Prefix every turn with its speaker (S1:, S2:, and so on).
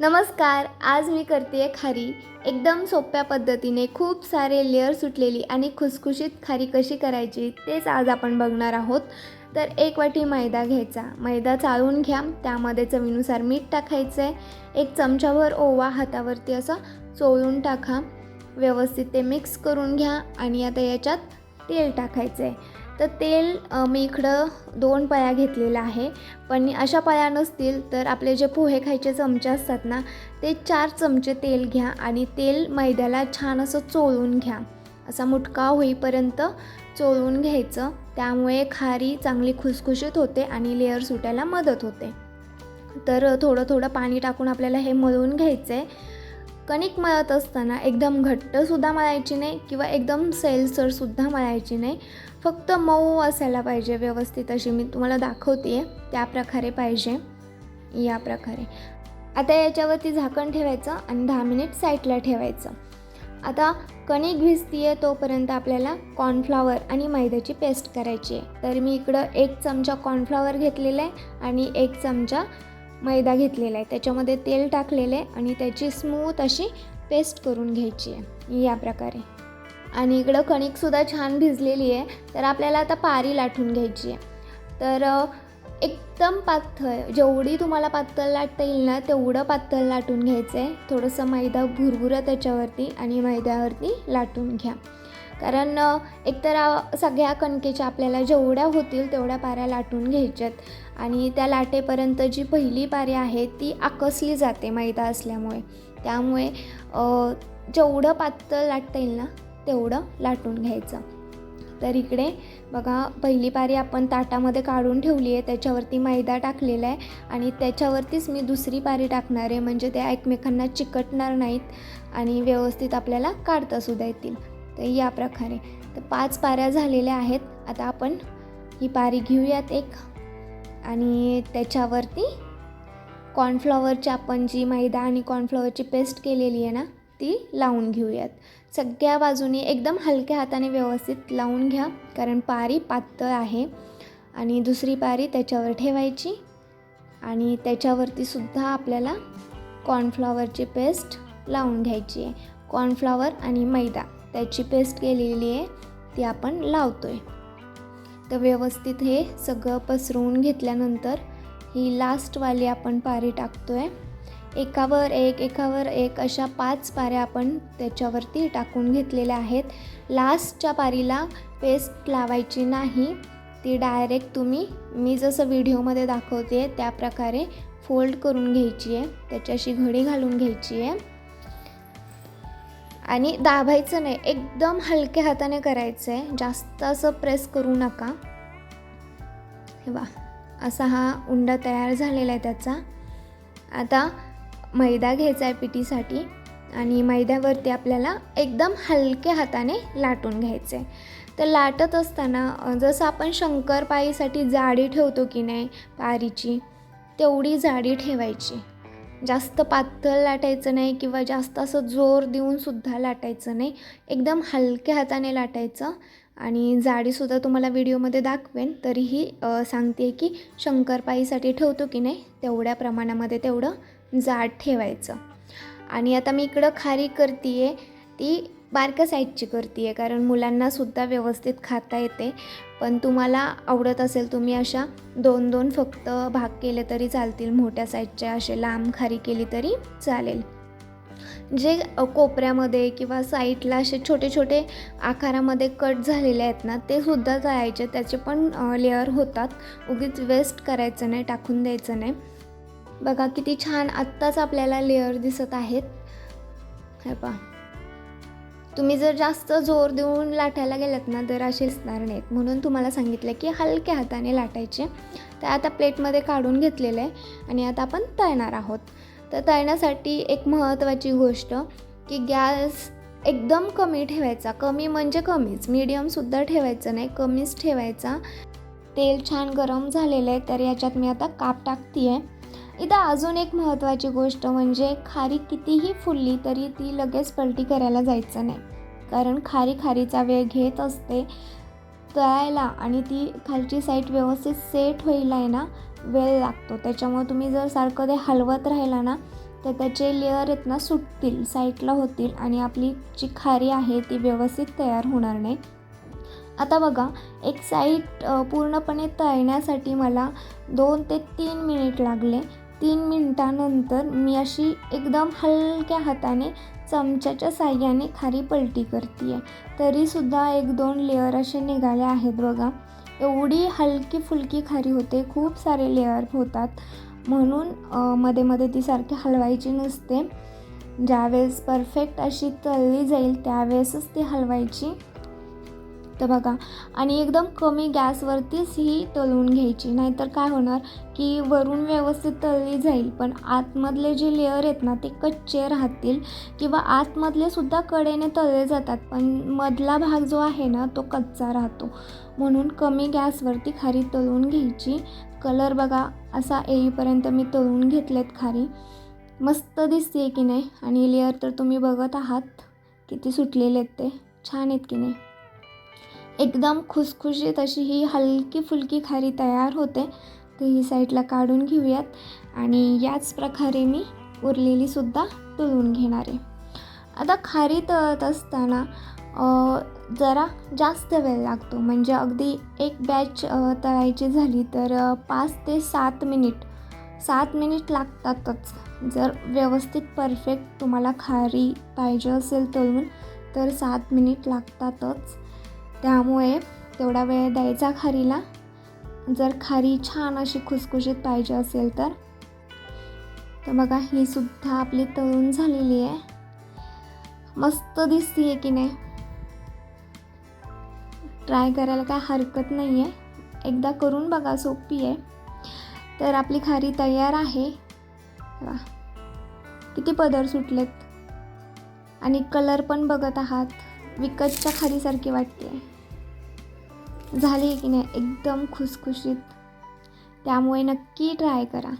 S1: नमस्कार आज मी करते खारी. एकदम सोप्या पद्धतीने खूप सारे लेअर सुटलेली आणि खुसखुशीत खारी कशी करायची तेच आज आपण बघणार आहोत. तर एक वाटी मैदा घ्यायचा. मैदा चाळून घ्या. त्यामध्ये चवीनुसार मीठ टाकायचं आहे एक चमचाभर ओवा हातावरती असं चोळून टाका. व्यवस्थित ते मिक्स करून घ्या आणि आता याच्यात तेल टाकायचं आहे तर तेल मी इकडं दोन पळ्या घेतलेल्या आहे. पण अशा पळ्या नसतील तर आपले जे पोहे खायचे चमचे असतात ना ते चार चमचे तेल घ्या आणि तेल मैद्याला छान असं चोळून घ्या. असा मुटका होईपर्यंत चोळून घ्यायचं. त्यामुळे खारी चांगली खुसखुशीत होते आणि लेअर सुटायला मदत होते. तर थोडं थोडं पाणी टाकून आपल्याला हे मळून घ्यायचं आहे कणिक मळत असताना एकदम घट्टसुद्धा मळायची नाही किंवा एकदम सैलसरसुद्धा मळायची नाही. फक्त मऊ असायला पाहिजे व्यवस्थित अशी. मी तुम्हाला दाखवते त्या प्रकारे पाहिजे. या प्रकारे. आता याच्यावरती झाकण ठेवायचं आणि दहा मिनिट साईडला ठेवायचं. आता कणिक भिजती आहे तोपर्यंत आपल्याला कॉर्नफ्लॉवर आणि मैद्याची पेस्ट करायची आहे. तर मी इकडं एक चमचा कॉर्नफ्लॉवर घेतलेला आहे आणि एक चमचा मैदा घेतलेला आहे. त्याच्यामध्ये तेल टाकलेलं आहे आणि त्याची स्मूथ अशी पेस्ट करून घ्यायची आहे. या प्रकारे. आणि इकडं कणिकसुद्धा छान भिजलेली आहे. तर आपल्याला आता पारी लाटून घ्यायची आहे. तर एकदम पातळ जेवढी तुम्हाला पातळ लाटता येईल ना तेवढं पातळ लाटून घ्यायचं आहे. थोडंसं मैदा भुरभुरा त्याच्यावरती आणि मैद्यावरती लाटून घ्या. कारण एकतर सगळ्या कणकेच्या आपल्याला जेवढ्या होतील तेवढ्या पाऱ्या लाटून घ्यायच्यात. आणि त्या लाटेपर्यंत जी पहिली पारी आहे ती आकसली जाते मैदा असल्यामुळे. त्यामुळे जेवढं पातळ लाटता येईल ना तेवढं लाटून घ्यायचं. तर इकडे बघा पहिली पारी आपण ताटामध्ये काढून ठेवली आहे त्याच्यावरती मैदा टाकलेला आहे आणि त्याच्यावरतीच मी दुसरी पारी टाकणार आहे म्हणजे त्या एकमेकांना चिकटणार नाहीत आणि व्यवस्थित आपल्याला काढतासुद्धा येतील. तर या प्रकारे. तर पाच पाऱ्या झालेल्या आहेत. आता आपण ही पारी घेऊयात एक. आणि त्याच्यावरती कॉर्नफ्लॉवरची आपण जी मैदा आणि कॉर्नफ्लॉवरची पेस्ट केलेली आहे ना ती लावून घेऊयात. सगळ्या बाजूनी एकदम हलक्या हाताने व्यवस्थित लावून घ्या कारण पारी पातळ आहे. आणि दुसरी पारी त्याच्यावर ठेवायची. आणि त्याच्यावरती सुद्धा आपल्याला कॉर्नफ्लॉवरची पेस्ट लावून घ्यायची आहे. कॉर्नफ्लॉवर आणि मैदा. त्याची पेस्ट केलेली आहे ती आपण लावतो आहे तर व्यवस्थित हे सगळं पसरवून घेतल्यानंतर ही लास्टवाली आपण पारी टाकतो आहे एकावर एक एकावर एक अशा पाच पाऱ्या आपण त्याच्यावरती टाकून घेतलेल्या आहेत. लास्टच्या पारीला पेस्ट लावायची नाही ती डायरेक्ट तुम्ही मी जसं व्हिडिओमध्ये दाखवते त्याप्रकारे फोल्ड करून घ्यायची आहे. त्याच्याशी घडी घालून घ्यायची आहे. आणि दाबायचं नाही एकदम हलक्या हाताने करायचं आहे जास्त असं प्रेस करू नका. हे वा असा हा उंडा तयार झालेला आहे त्याचा. आता मैदा घ्यायचा आहे पिठीसाठी आणि मैद्यावरती आपल्याला एकदम हलक्या हाताने लाटून घ्यायचं आहे तर लाटत असताना जसं आपण शंकरपाळीसाठी जाडी ठेवतो की नाही पारीची तेवढी जाडी ठेवायची. जास्त पातळ लाटायचं नाही किंवा जास्त असं जोर देऊन सुद्धा लाटायचं नाही. एकदम हलक्या हाताने लाटायचं आणि जाडीसुद्धा तुम्हाला व्हिडिओमध्ये दाखवेन. तरीही सांगते की शंकरपाईसाठी ठेवतो की नाही तेवढ्या प्रमाणामध्ये तेवढं जाड ठेवायचं. आणि आता मी इकडं खारी करते आहे ती बारक्या साईजची करते आहे कारण मुलांनासुद्धा व्यवस्थित खाता येते. पण तुम्हाला आवडत असेल तुम्ही अशा दोन दोन फक्त भाग केले तरी चालतील मोठ्या साईजच्या असे लांब खारी केली तरी चालेल. जे कोपऱ्यामध्ये किंवा साईडला असे छोटे छोटे आकारामध्ये कट झालेले आहेत ना ते सुद्धा जायचे त्याचे पण लेअर होतात. उगीच वेस्ट करायचं नाही टाकून द्यायचं नाही. बघा किती छान आत्ताच आपल्याला लेअर दिसत आहेत. हे पहा. तुम्ही जर जास्त जोर देऊन लाटायला गेलात ना तर असे असणार नाहीत. म्हणून तुम्हाला सांगितलं की हलक्या हाताने लाटायचे. तर आता प्लेटमध्ये काढून घेतलेलं आहे आणि आता आपण तळणार आहोत. तर तळण्यासाठी एक महत्त्वाची गोष्ट की गॅस एकदम कमी ठेवायचा. कमी म्हणजे कमीच. मीडियमसुद्धा ठेवायचं नाही. कमीच ठेवायचा. तेल छान गरम झालेलं आहे तर याच्यात मी आता काप टाकते आहे इथं अजून एक महत्त्वाची गोष्ट म्हणजे खारी कितीही फुलली तरी ती लगेच पलटी करायला जायचं नाही. कारण खारी खारीचा वेळ घेत असते तळायला आणि ती खालची साईड व्यवस्थित सेट व्हायला आहे ना वेळ लागतो. त्याच्यामुळे तुम्ही जर सारखं ते हलवत राहिला ना तर त्याचे लेअर आहेत ना सुटतील साईडला होतील आणि आपली जी खारी आहे ती व्यवस्थित तयार होणार नाही. आता बघा एक साईड पूर्णपणे तळण्यासाठी मला दोन ते तीन मिनिट लागले. तीन मिनटानंतर मी अशी एकदम हलक्या हाताने चमच्याच्या साह्याने खारी पलटी करते आहे तरीसुद्धा एक दोन लेअर असे निघाले आहेत बघा. एवढी हलकी फुलकी खारी होते खूप सारे लेअर होतात. म्हणून मध्ये मध्ये ती सारखी हलवायची नसते. ज्यावेळेस परफेक्ट अशी तळली जाईल त्यावेळेसच ती हलवायची. तर बघा आणि एकदम कमी गॅसवरतीच ही तळून घ्यायची. नाहीतर काय होणार की वरून व्यवस्थित तळली जाईल पण आतमधले जे लेअर आहेत ना ते कच्चे राहतील किंवा आतमधले सुद्धा कडेने तळले जातात पण मधला भाग जो आहे ना तो कच्चा राहतो. म्हणून कमी गॅसवरती खारी तळून घ्यायची. कलर बघा असा येईपर्यंत मी तळून घेतलेत खारी. मस्त दिसते की नाही? आणि लेअर तर तुम्ही बघत आहात. किती सुटलेले आहेत ते. छान आहेत की नाही? एकदम खुसखुशीत अशी ही हलकी फुलकी खारी तयार होते. तर ही साईडला काढून घेऊयात. आणि याच प्रकारे मी उरलेलीसुद्धा तळून घेणार आहे. आता खारी तळत असताना जरा जास्त वेळ लागतो. म्हणजे अगदी एक बॅच तळायची झाली तर पाच ते सात मिनिट सात मिनिट लागतातच. जर व्यवस्थित परफेक्ट तुम्हाला खारी पाहिजे असेल तळून तर सात मिनिट लागतातच. त्यामुळे तेवढा वेळ द्यायचा खारीला. जर खारी छान अशी खुसखुशीत पाहिजे असेल तर. तर बघा ही सुद्धा आपली तळून झालेली आहे. मस्त दिसते की नाही? ट्राय करायला काय हरकत नाही आहे एकदा करून बघा सोपी आहे. तर आपली खारी तयार आहे. वा किती पदर सुटलेत. आणि कलर पण बघत आहात. विकतच्या खारीसारखी वाटते. झाली की नाही? एकदम खुसखुशीत. त्यामुळे नक्की ट्राय करा.